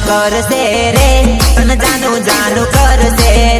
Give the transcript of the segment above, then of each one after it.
કરશે રે તને જાનું જાનું કરશે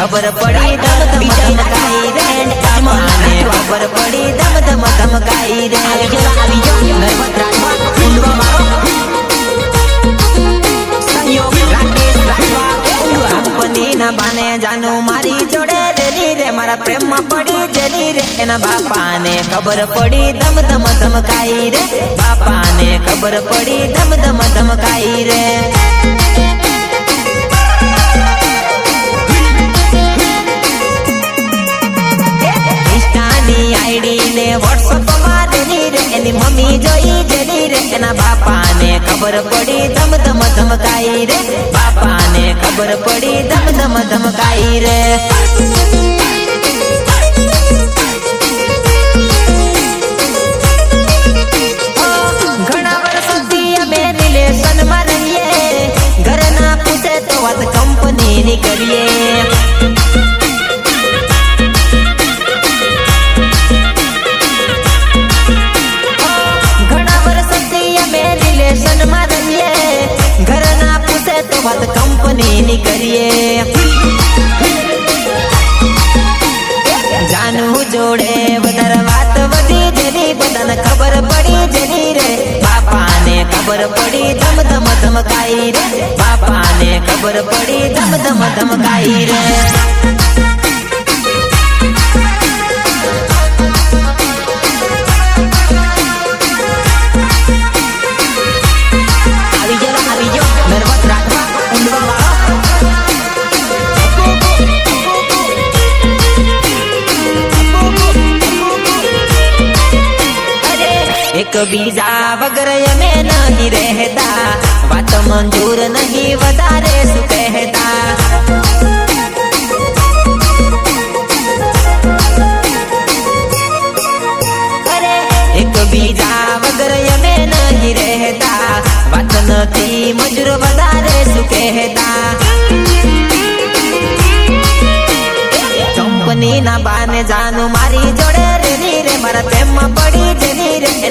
ખબર પડી દમ દમ ધમકાઈ રે બાપાને ખબર પડી દમ દમ ધમકાઈ રે આવી જો આવી જો નર્મદ રાખવા ઊંડવા મારો સંયોગ રાકેશ રાખવા ઊંડવા કંપની ના બાને જાનું મારી જોડે રેલી રે મારા પ્રેમમાં પડી જરી રે એના બાપાને ખબર પડી દમ દમ ધમકાઈ રે બાપાને ખબર પડી દમ દમ ધમકાઈ રે આઈડી ને વોટ્સઅપ રે. એની મમ્મી જોઈ જડી રે. એના બાપાને ખબર પડી ધમ ધમ ધમકાઈ રે. બાપાને ખબર પડી ધમ ધમ ધમકાઈ રે. વાત કંપનીની કરીએ. વાત કંપનીની કરીએ. જાનુ જોડે વધારે વાત વધી જરી બધાને ખબર પડી જરી રે. બાપાને ખબર પડી ધમ ધમ ધમકાઈ રે. બાપાને ખબર પડી ધમ ધમ ધમકાઈ રે. એક બીજા વગર અમે નહીં રહેતા વાત મંજૂર નહીં વધારે શું કહેતા અરે એક બીજા વગર અમે નહીં રહેતા વાત નથી મજૂર વધારે શું કહેતા કંપની ના બાને જાનું મારી જોડે રેલી રે મારા પ્રેમમાં પડી જલી રે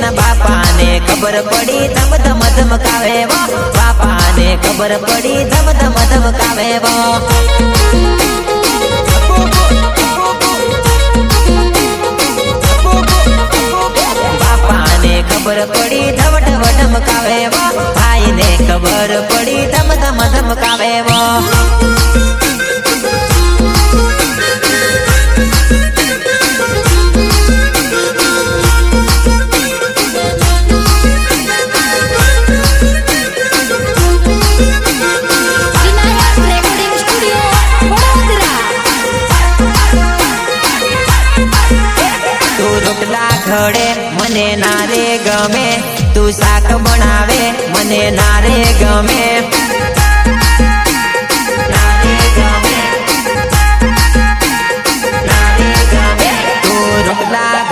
ना बापा ने खबर पड़ी दम दम दम कावे वो बापा ने खबर पड़ी दम दम दम कावे वो खबर पड़ी धम धम धम कावे वो भाई ने खबर पड़ी धम धम धम कावे वो રોટલા ઘડે, મને નારે ગમે. તું શાક બનાવે, મને ના રે ગમે.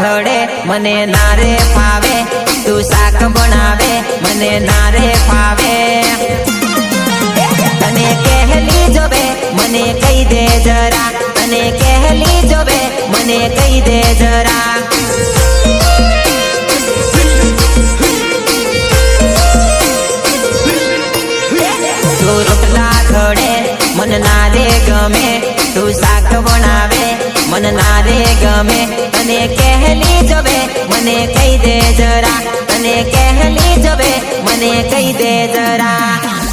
ઘડે, મને નારે ફાવે. તું શાક બનાવે, મને નારે ફાવે. મને કહી દે જરા અને કહેલી જોવે, મને કહી દે જરા. તું રોટલા ઘડે ગમે, તું શાક બનાવે મન ના ગમે, તને કહેલી જોવે, મને કહી દે જરા અને કહેલી જોવે, મને કહી દે જરા.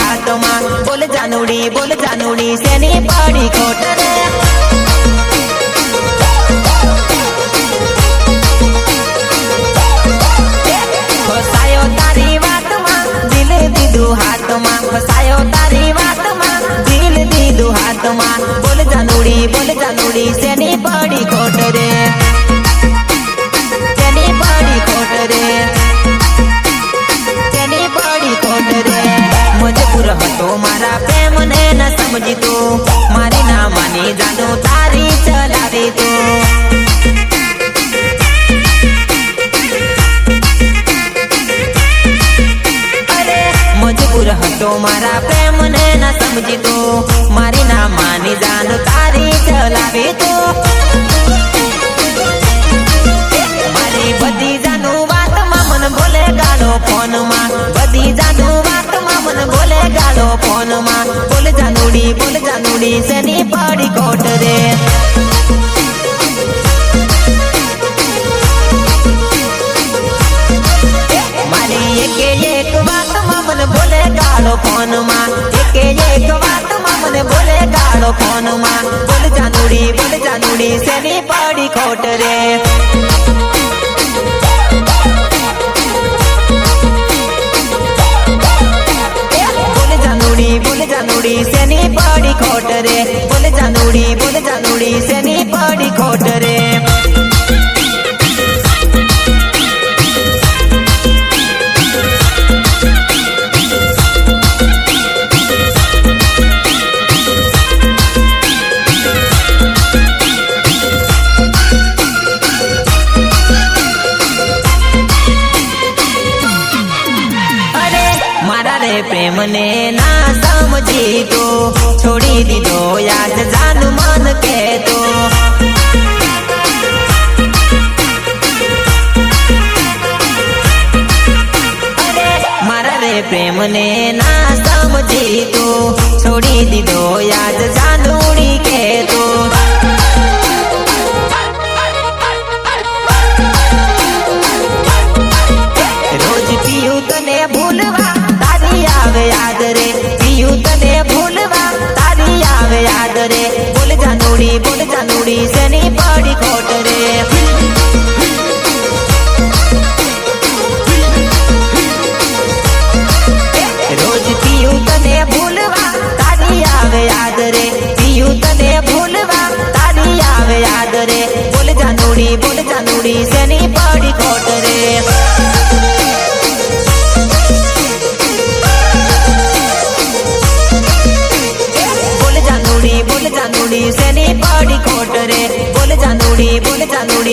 હાથમાં. બોલ જાનુડી બોલ જાનુડી સેની પાડી ખોટ ફસાયો તારી વાતમાં, દિલ દીધું હાથમાં. ફસાયો તારી વાતમાં, દિલ દીધું હાથમાં. બોલ જાનુડી બોલ જાનુડી સેની પડી ખોટ રે ન સમજીતો મારી ના માની જાદો તારી ચલાવી તો. મજબૂર હતો મારા પ્રેમને ન સમજીતો મારી ના માની જાનો તારી ચલાવી તો. મારી બધી જાનું વાતમાં મન બોલે ગાળો ફોનમાં. બધી જાનું વાતમાં મન બોલે ગાલો ફોનમાં. જાનુડી બોલ જાનુડી શેની પડી કોટ રે? મારી એકે એક વાતમાં મને બોલે ગાળો ફોનમાં. એકે એક વાતમાં મને બોલે ગાળો ફોનમાં. બોલ જાનુડી બોલ જાનુડી શેની પડી ખોટ રે? જાનુડી સેની પડી ખોટ રે? બોલ જાનુડી બોલે જાનુડી સેની પડી ખોટ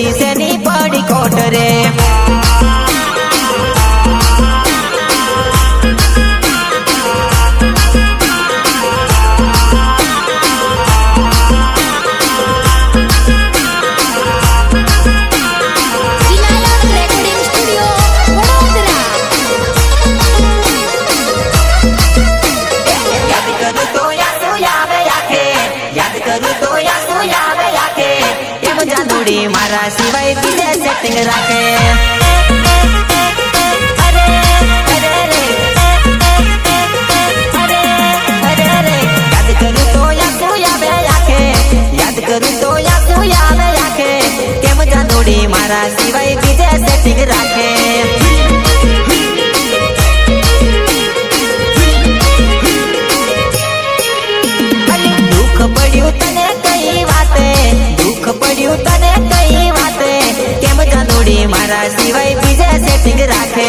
જાનુડી શેની પડી તો યાસુ આવે આખે કેમ જાનુડી મારા સિવાય બીજે સેટિંગ રાખે જોડી મારા સિવાય બીજા સેટિંગ રાખે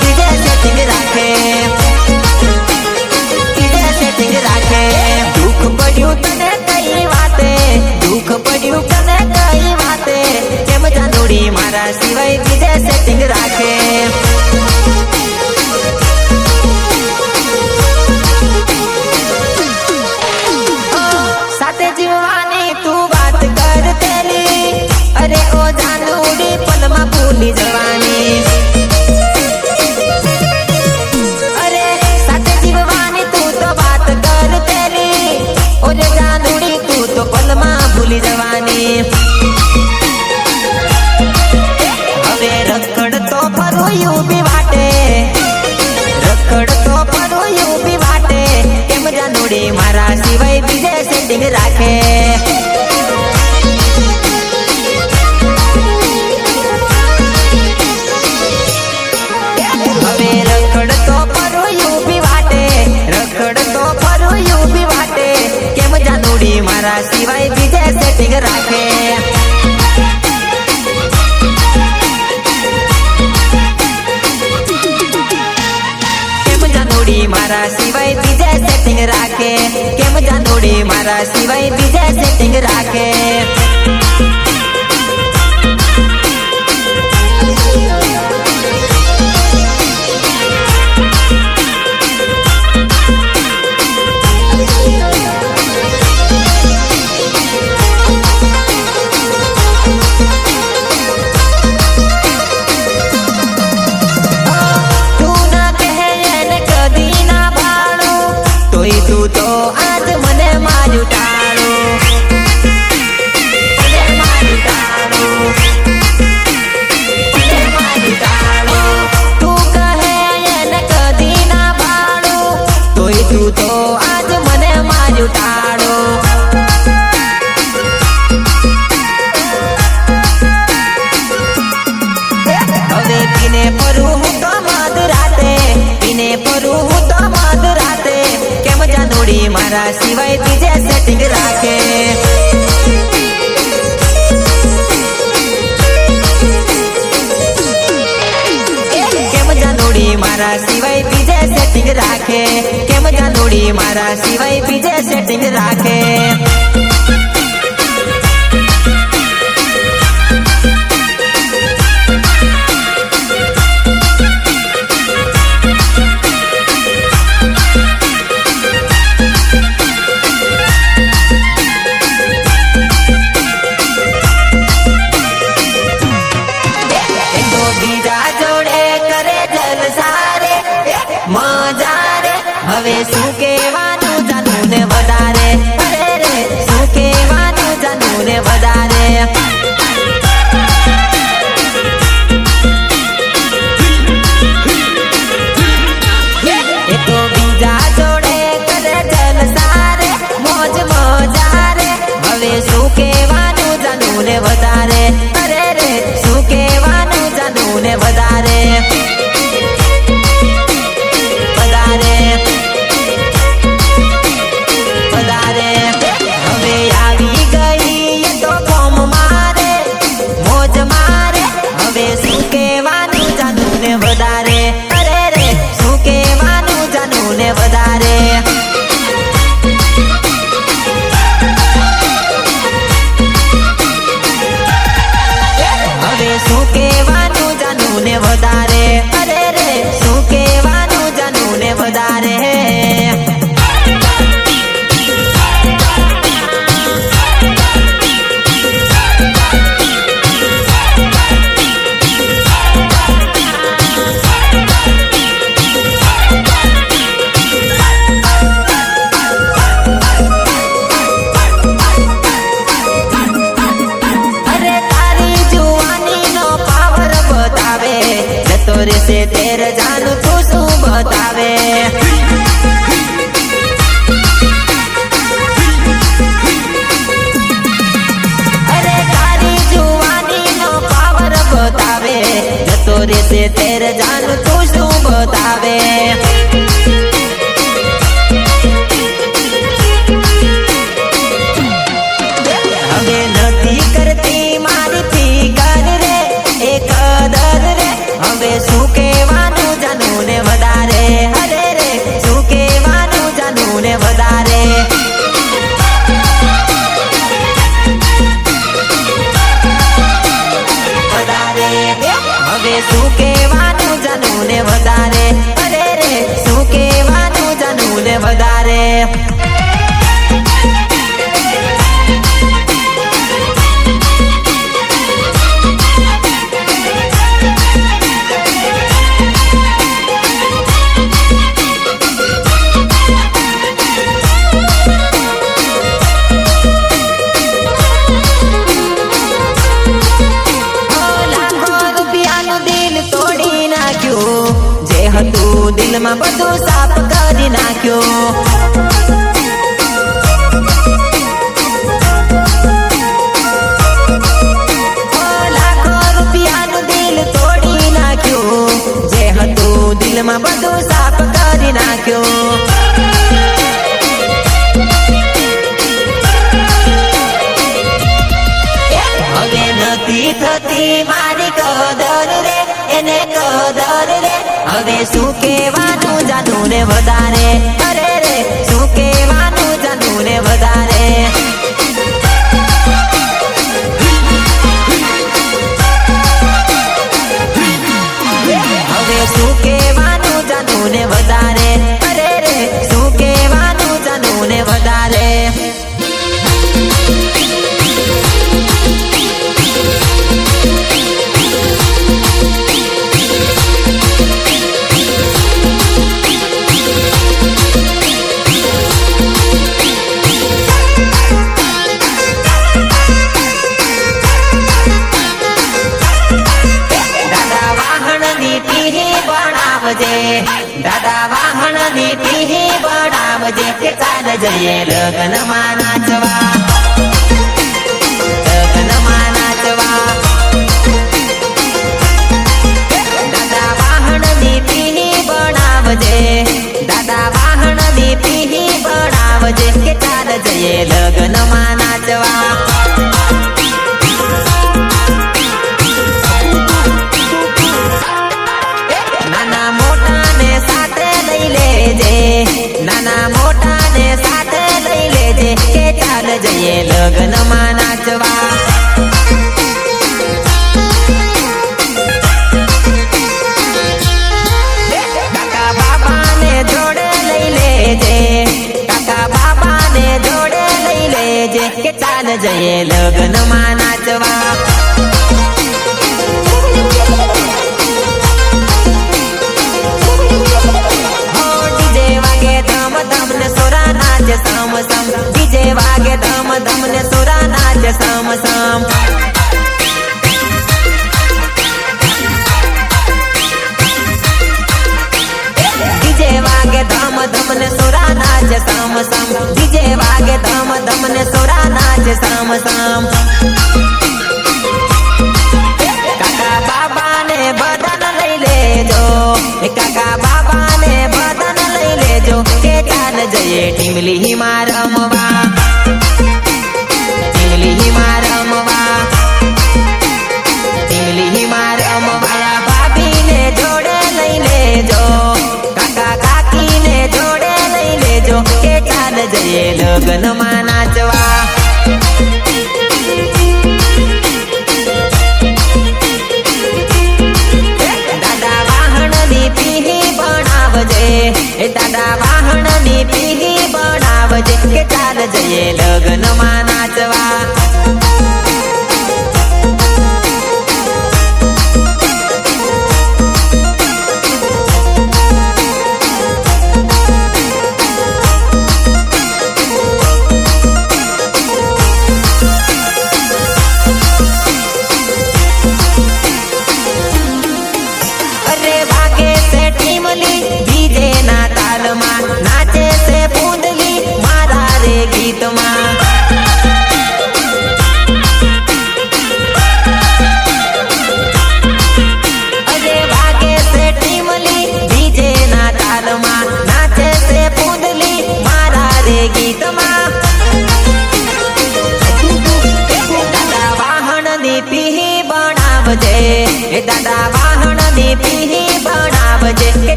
બીજા સેટિંગ રાખે બીજા સેટિંગ રાખે દુઃખ પડ્યું તને કઈ વાતે દુઃખ પડ્યું તને કઈ વાતે કેમ જાનોડી મારા સિવાય બીજા સેટિંગ રાખે મારા સિવાય બીજા સેટિંગ રાખે. કેમ જાનુડી મારા સિવાય બીજા સેટિંગ રાખે? मारा सिवाई पीछे सेटिंग राखे मज़ा હવે શું કેવાનું જાનું ને વધારે શું કેવાનું જાનું ને વધારે હતું દિલમાં બધું સાફ કરી નાખ્યું. નાખ્યું. દિલમાં બધું સાફ કરી નાખ્યું. હવે નથી થતી મારી કદર રે, એને કદર રે હવે શું કહેવાનું જાદુ ને વધારે અરે રે શું કહેવાનું જાદુ ને વધારે હવે શું કહેવાનું જાદુ ને વધારે કે ચાલ કે ચાલ જઈએ લગ્નમાં નાચવા કાકા બાબા ને જોડે લઈ લેજે કાકા બાબા ને જોડે લઈ લેજે કે ચાલ જઈએ ડીજે વાગે ધમ ધમ ને સોરા નાચ સમ સમ ડીજે વાગે ધમ ધમ ને સોરા નાચ સમ સમ ડીજે વાગે ધમ ધમ ને સોરા નાચ સમ સમ ડીજે વાગે ધમ ધમ ને સોરા નાચ સમ સમ કાકા બાબા ને બદન લઈ લેજો એ કાકા બાબા ને બદન લઈ લેજો કે ચાલ જઈએ ટીમલી હિમા જઈએ લગ્નમાં નાચવા દાદા વાહણની પીહી બનાવજે એ દાદા વાહણની પીહી બનાવજે કે ચાલ જઈએ લગ્નમાં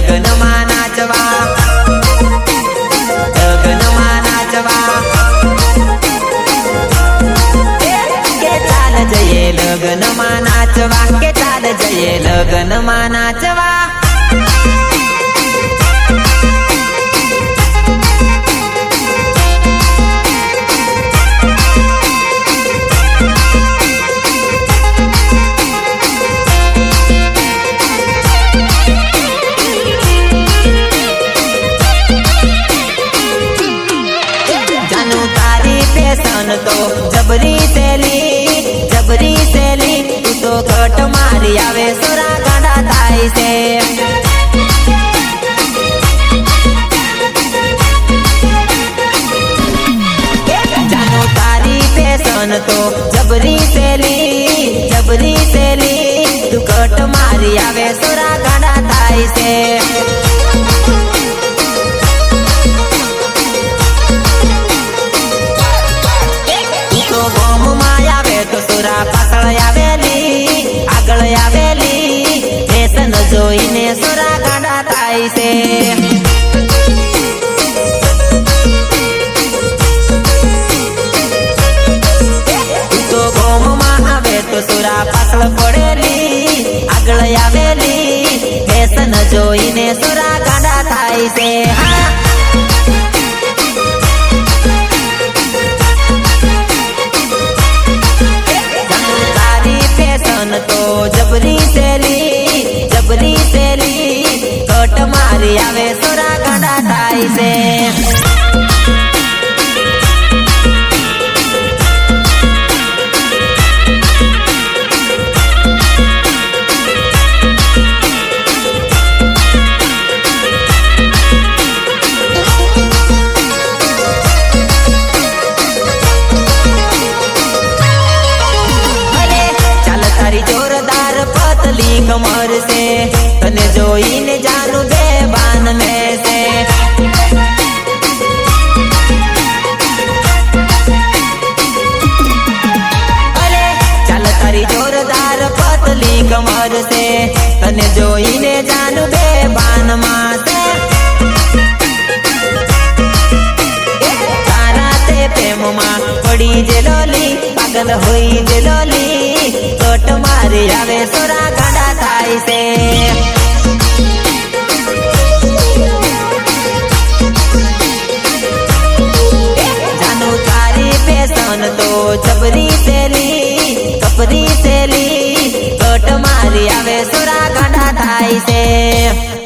લગ્નમાં નાચવા લગ્નમાં નાચવા કે ચાલ જઈએ લગ્નમાં નાચવા કે ચાલ જઈએ લગ્નમાં નાચવા ફેશન સુરા સોરા થાય છે. પતલી કમર છે. તને જોઈને જાનું બે બાન છે. અરે, ચાલ તારી જોરદાર પતલી કમર છે. તને જોઈને જાનું બે બાનમાં છે. તારા તે પ્રેમમાં પડી જે લોલી, પાગલ હોઈ જે લોલી. કટ મારી આવે સોરા થાય છે જબરી સેલી કપરી સેલી કટ મારી આવે સોરા ગાંડા થાય છે